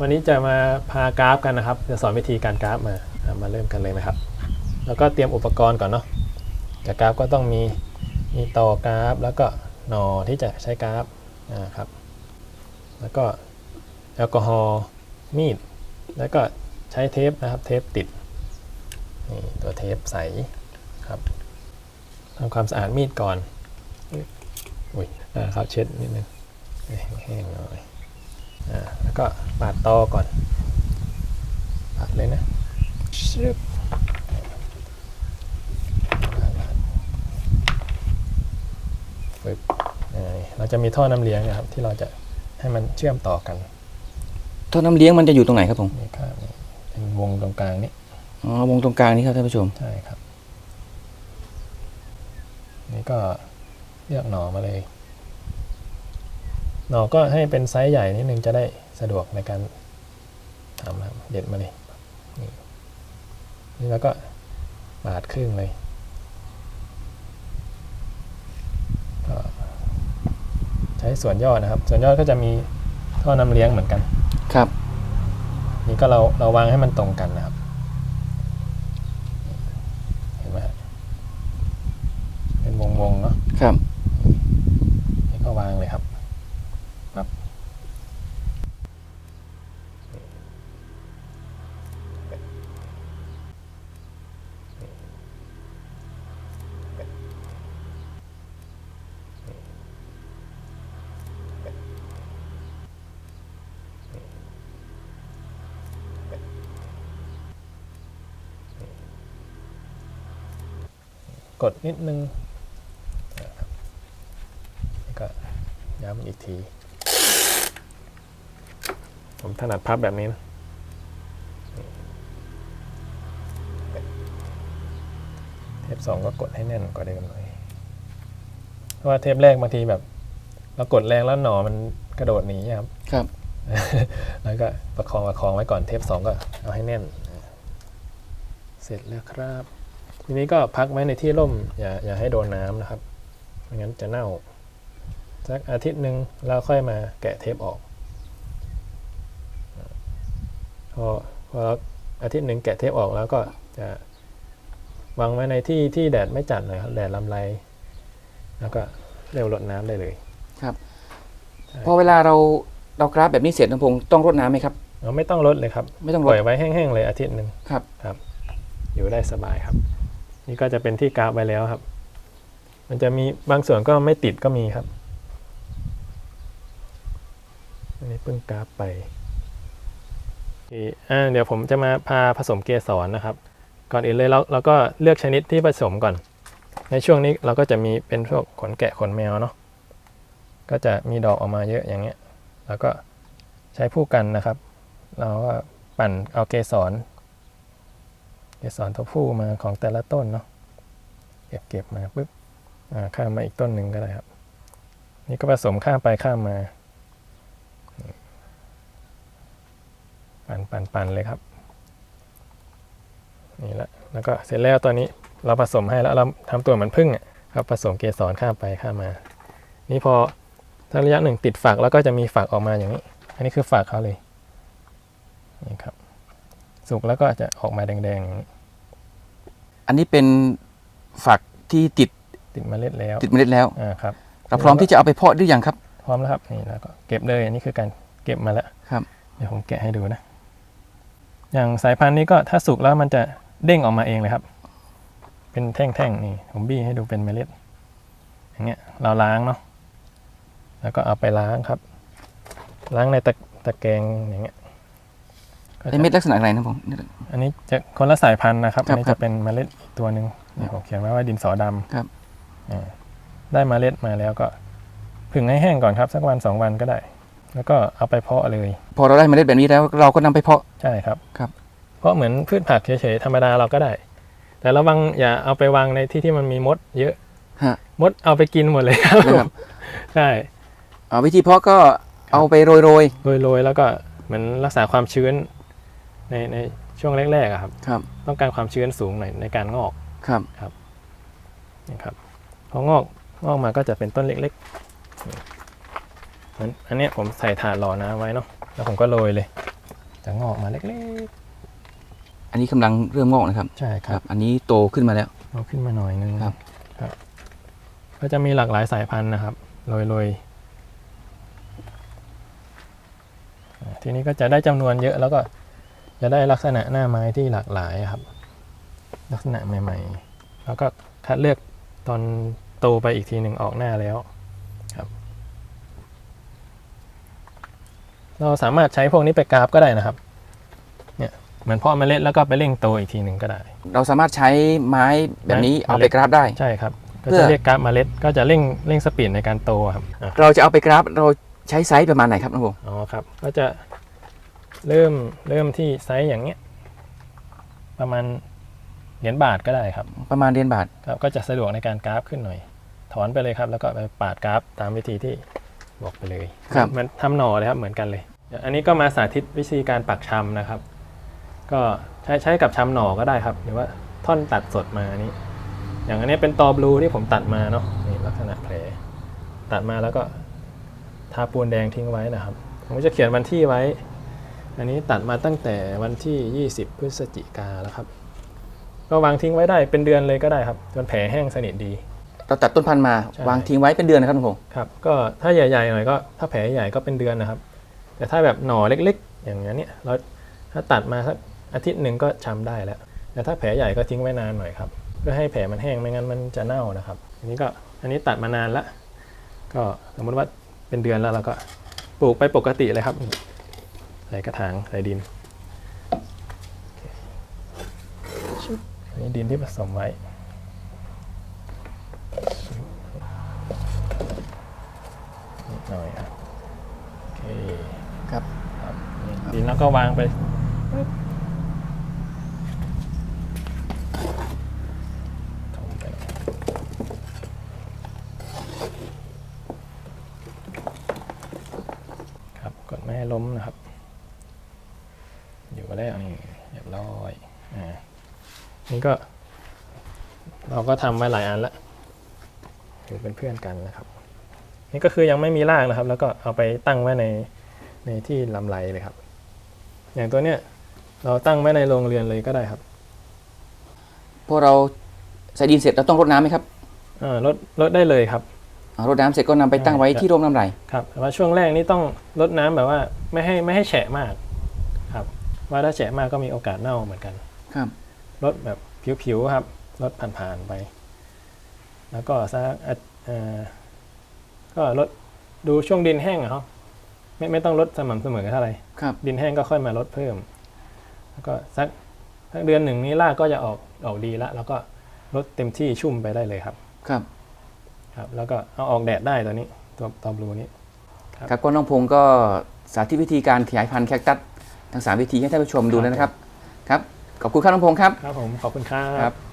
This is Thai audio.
วันนี้จะมาพากราฟกันนะครับ จะสอนวิธีการกราฟมา มาเริ่มกันเลยนะครับ แล้วก็เตรียมอุปกรณ์ก่อนเนาะจากกราฟก็ต้องมีมีต่อกราฟ แล้วก็หนอที่จะใช้กราฟนะครับ แล้วก็แอลกอฮอล์มีด แล้วก็ใช้เทปนะครับ เทปติดนี่ตัวเทปใสครับทำความสะอาดมีดก่อน อุ้ยอ่าครับเช็ดนิดนึงให้แห้งหน่อย แล้วก็ปาดตอก่อนปาดเลยนะชึบปึ๊บอ่าเราจะมีท่อน้ำเลี้ยงนะครับ ที่เราจะให้มันเชื่อมต่อกัน ท่อน้ำเลี้ยงมันจะอยู่ตรงไหนครับผมนี่ครับนี่เป็นวงตรงกลางนี่อ๋อวงตรงกลางนี้ครับท่านผู้ชมใช่ครับ นี่ก็เลือกหน่อมาเลย หน่อก็ให้เป็นไซส์ใหญ่นิดนึงจะได้สะดวกในการทำนะครับเด็ดมาเลยนี่นี่แล้วก็ปาดครึ่งเลยก็ใช้ส่วนยอดนะครับ ส่วนยอดก็จะมีท่อน้ำเลี้ยงเหมือนกันครับ นี่ก็เราเราวางให้มันตรงกันนะครับเห็นไหมฮะเป็นวงวงๆเนาะครับ นี่ก็วางเลยครับปั๊บ กดนิดนึงนะครับแล้วก็ย้ำอีกที ผมถนัดพับแบบนี้นะเทปสองก็กดให้แน่นกว่าเดิมหน่อยเพราะว่าเทปแรกบางทีแบบ เรากดแรงแล้วหนอมันกระโดดหนีครับ ครับ แล้วก็ประคองประคองไว้ก่อนเทปสองก็เอาให้แน่น เสร็จแล้วครับ ทีนี้ก็พักไว้ในที่ร่ม อย่าอย่าให้โดนน้ำนะครับไม่งั้นจะเน่า สักอาทิตย์หนึ่งแล้วค่อยมาแกะเทปออก พอพออาทิตย์หนึ่งแกะเทปออกแล้วก็จะวางไว้ในที่ที่แดดไม่จัดหน่อยครับแดดลำไร แล้วก็เร็วลดน้ำได้เลยพอเวลาเราเรากราฟแบบนี้เสร็จนะพงษ์ต้องรดน้ำไหมครับเราไม่ต้องลดเลยครับ ไม่ต้องปรดล่อยไว้แห้งๆเลยอาทิตย์หนึ่งครับ ครับ อยู่ได้สบายครับ นี่ก็จะเป็นที่กราฟไว้แล้วครับ มันจะมีบางส่วนก็ไม่ติดก็มีครับ อันนี้เพิ่งกราฟไปเดี๋ยวผมจะมาพาผสมเกสรนะครับ ก่อนอื่นเลยเราเราก็เลือกชนิดที่ผสมก่อน ในช่วงนี้เราก็จะมีเป็นพวกขนแกะขนแมวเนาะ ก็จะมีดอกออกมาเยอะอย่างเงี้ย แล้วก็ใช้ผู้กันนะครับ เราก็ปั่นเอาเกสร เกสรตัวผู้มาของแต่ละต้นเนาะเก็บเก็บมาปุ๊บข้ามมาอีกต้นหนึ่งก็ได้ครับ นี่ก็ผสมข้ามไปข้ามมา ปั่นปั่นปั่นเลยครับนี่แหละแล้วก็เสร็จแล้วตอนนี้เราผสมให้แล้วเราทำตัวเหมือนพึ่งอะครับผสมเกสรข้ามไปข้ามมา นี่พอถ้าระยะหนึ่งติดฝักแล้วก็จะมีฝักออกมาอย่างนี้ อันนี้คือฝักเขาเลยนี่ครับ สุกแล้วก็จะออกมาแดงๆอย่างนี้อันนี้เป็นฝักที่ติดติดเมล็ดแล้วติดเมล็ดแล้วอ่าครับเราพร้อมที่จะเอาไปเพาะหรือยังครับ พร้อมแล้วครับนี่แล้วก็เก็บเลยอันนี้คือการเก็บมาแล้วครับ เดี๋ยวผมแกะให้ดูนะ อย่างสายพันธุ์นี้ก็ถ้าสุกแล้วมันจะเด้งออกมาเองเลยครับ เป็นแท่งๆนี่ผมบี้ให้ดูเป็นเมล็ด อย่างเงี้ยเราล้างเนาะแล้วก็เอาไปล้างครับ ล้างในตะตะแกรงอย่างเงี้ยก็จะ เป็นเม็ดลักษณะอะไรนะผม อันนี้จะคนละสายพันธุ์นะครับครัอับนนี้ครัจะบเป็นเมล็ดอีกตัวหนึ่งนี่ผมเขียนไว้ว่าดินสอดำครับอ่าได้เมล็ดมาแล้วก็ผึ่งให้แห้งก่อนครับ สักวันสองวันก็ได้ แล้วก็เอาไปเพาะเลย พอเราได้เมล็ดแบบนี้แล้วเราก็นำไปเพาะใช่ครับครับเพราะเหมือนพืชผักเฉยๆธรรมดาเราก็ได้ แต่ระวังอย่าเอาไปวางในที่ที่มันมีมด เยอะฮะมดเอาไปกินหมดเลยครับนะครับใช่เอาวิธีเพาะก็เอาไปโรยโรยๆแล้วก็เหมือนรักษาความชื้น ในในช่วงแรกๆอะครับๆครับ ต้องการความชื้นสูงหน่อยในการงอกครับ นะครับพองอกงอกมาก็จะเป็นต้นเล็กๆนี่เหมือนอันเนี้ยผมใส่ถาดรอน้ำไว้เนาะแล้วผมก็โรยเลย จะงอกมาเล็กอันนี้กำลังเริ่มงอกนะครับ ๆ ใช่คครัรับ บ อันนี้โตขึ้นมาแล้ว เอาขึ้นมาหน่อยนึงครับ ครับ ก็จะมีหลากหลายสายพันธุ์นะครับโรยโรยอ่าทีนี้ก็จะได้จำนวนเยอะแล้วก็ จะได้ลักษณะหน้าไม้ที่หลากหลายครับ ลักษณะใหม่ ๆ แล้วก็คัดเลือกตอนโตไปอีกทีหนึ่งออกหน้าแล้วครับ เราสามารถใช้พวกนี้ไปกราฟก็ได้นะครับเนี่ยเหมือนเพาะเมล็ดแล้วก็ไปเร่งโตอีกทีหนึ่งก็ได้ เราสามารถใช้ไม้แบบนี้ไม้เอาไปกราฟได้ใช่ครับก็เพื่จะอเรียกกราฟเมล็ดก็จะเร่งเร่งสปีดในการโตครับอะเราจะเอาไปกราฟเราใช้ไซส์ประมาณไหนครับน้องพงษ์อ๋อครับ ก็จะ เริ่มเริ่มที่ไซส์อย่างเงี้ยประมาณเหรียญบาทก็ได้ครับ ประมาณเรียนบาท ครับก็จะสะดวกในการกราฟขึ้นหน่อย ถอนไปเลยครับ แล้วก็ไปปาดกราฟตามวิธีที่บอกไปเลยครับ เหมือนทำหน่อเลยครับเหมือนกันเลยอันนี้ก็มาสาธิตวิธีการปักชำนะครับ ก็ใช้ใช้กับชำหน่อก็ได้ครับ หรือว่าท่อนตัดสดมาอันนี้ อย่างอันนี้เป็นตอบลูที่ผมตัดมาเนาะนี่ลักษณะแผล ตัดมาแล้วก็ทาปูนแดงทิ้งไว้นะครับ ผมก็จะเขียนวันที่ไว้ อันนี้ตัดมาตั้งแต่วันที่ 20 พฤศจิกาแล้วครับ ก็วางทิ้งไว้ได้เป็นเดือนเลยก็ได้ครับจนแผลแห้งสนิทดี เราตัดต้นพันธุ์มา ใช่ วางทิ้งไว้เป็นเดือนนะครับน้องพงษ์ครับ ก็ถ้าใหญ่ๆหน่อยก็ถ้าแผลใหญ่ก็เป็นเดือนนะครับ แต่ถ้าแบบหน่อเล็กๆ อย่างนี้นเนี่ยเราถ้าตัดมาสักอาทิตย์หนึ่งก็ช้ำได้แล้ว แต่ถ้าแผลใหญ่ก็ทิ้งไว้นานหน่อยครับเพื่อให้แผลมันแห้งไม่งั้นมันจะเน่านะครับ อันนี้ก็อันนี้ตัดมานานละก็สมมติว่าเป็นเดือนแล้วเราก็ปลูกไปปกติเลยครับนี่ ใส่กระถางใส่ดินโอเคชุบอันนี้ดินที่ผสมไว้นิดหน่อยครับโอเคครับครับนี่ดินแล้วก็วางไปปึ๊บถมไปหน่อยครับกดไม่ให้ล้มนะครับ อยู่ก็แล้วนี่เรียบร้อยอ่า นี่ก็ เราก็ทำไว้หลายอันแล้วอยู่เป็นเพื่อนกันนะครับ นี่ก็คือยังไม่มีรากนะครับ แล้วก็เอาไปตั้งไว้ในในที่ลำไรเลยครับ อย่างตัวเนี้ยเราตั้งไว้ในโรงเรือนเลยก็ได้ครับ พอเราใส่ดินเสร็จเราต้องรดน้ำไหมครับอ่าลดลดได้เลยครับอ่ารดน้ำเสร็จก็นำไปตั้งไว้ใช่ครับที่ร่มน้ำไรครับแต่ว่าช่วงแรกนี่ต้องลดน้ำแบบว่าไม่ให้ไม่ให้แฉะมากครับ ว่าถ้าแฉะมากก็มีโอกาสเน่าเหมือนกัน ครับ ลดแบบผิวๆครับลดผ่านๆไป แล้วก็สักอาเอ่อก็ลดดูช่วงดินแห้งอะครับไม่ไม่ต้องลดสม่ำเสมอเท่าไหร่ครับ ดินแห้งก็ค่อยมาลดเพิ่ม แล้วก็สักสักเดือนหนึ่งนี้รากก็จะออกออกดีแล้วแล้วก็ลดเต็มที่ชุ่มไปได้เลยครับ ครับ ครับ แล้วก็เอาออกแดดได้ตัวนี้ตัวตอบลูนี้ครับครับก็น้องพงศ์ก็สาธิตวิธีการขยายพันธุ์แคคตัสทั้งสามวิธีให้ท่านผู้ชมดูแล้วนะครับ ครับ ขอบคุณครับน้องพงศ์ครับ ครับผม ขอบคุณครับ ครับ